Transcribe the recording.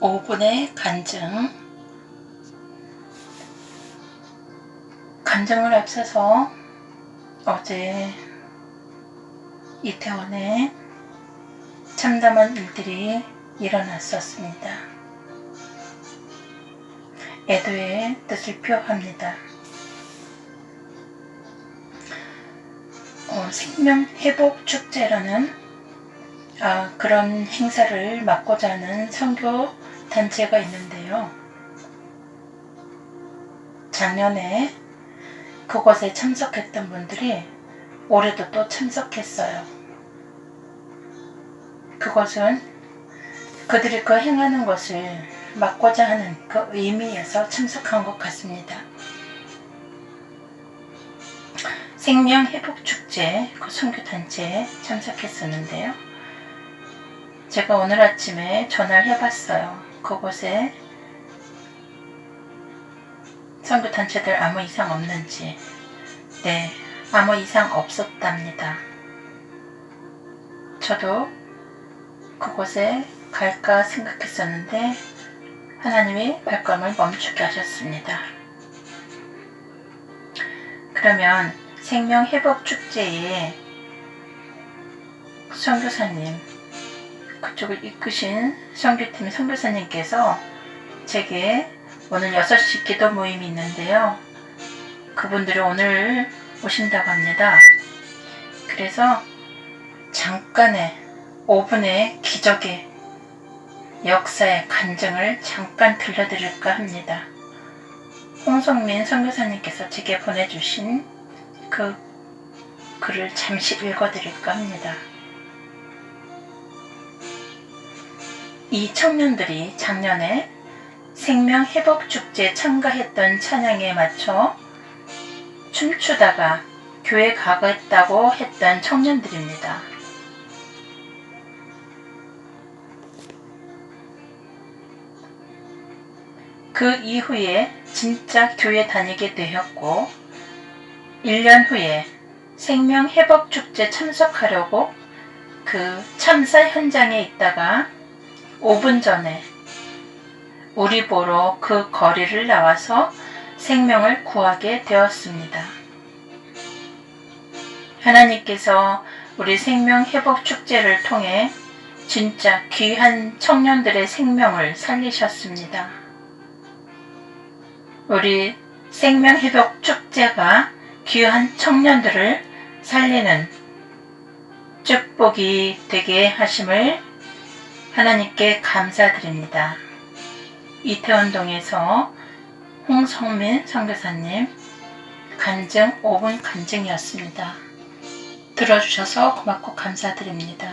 5분의 간증 간증을 앞서서 어제 이태원에 참담한 일들이 일어났었습니다. 애도의 뜻을 표합니다. 어, 생명회복 축제라는 아, 그런 행사를 맡고자 하는 선교 단체가 있는데요. 작년에 그곳에 참석했던 분들이 올해도 또 참석했어요. 그것은 그들이 그 행하는 것을 막고자 하는 그 의미에서 참석한 것 같습니다. 생명회복축제 그 선교단체에 참석했었는데요. 제가 오늘 아침에 전화를 해봤어요. 그곳에 선교단체들 아무 이상 없는지. 네, 아무 이상 없었답니다. 저도 그곳에 갈까 생각했었는데 하나님이 발걸음을 멈추게 하셨습니다. 그러면 생명회복축제에 선교사님, 그쪽을 이끄신 선교팀 선교사님께서 제게 오늘 6시 기도 모임이 있는데요. 그분들이 오늘 오신다고 합니다. 그래서 잠깐의 5분의 기적의 역사의 간증을 잠깐 들려드릴까 합니다. 홍성민 선교사님께서 제게 보내주신 그 글을 잠시 읽어드릴까 합니다. 이 청년들이 작년에 생명회복축제 참가했던 찬양에 맞춰 춤추다가 교회 가겠다고 했던 청년들입니다. 그 이후에 진짜 교회 다니게 되었고 1년 후에 생명회복축제 참석하려고 그 참사 현장에 있다가 5분 전에 우리 보러 그 거리를 나와서 생명을 구하게 되었습니다. 하나님께서 우리 생명 회복 축제를 통해 진짜 귀한 청년들의 생명을 살리셨습니다. 우리 생명 회복 축제가 귀한 청년들을 살리는 축복이 되게 하심을 하나님께 감사드립니다. 이태원동에서 홍성민 선교사님 간증 5분 간증이었습니다. 들어주셔서 고맙고 감사드립니다.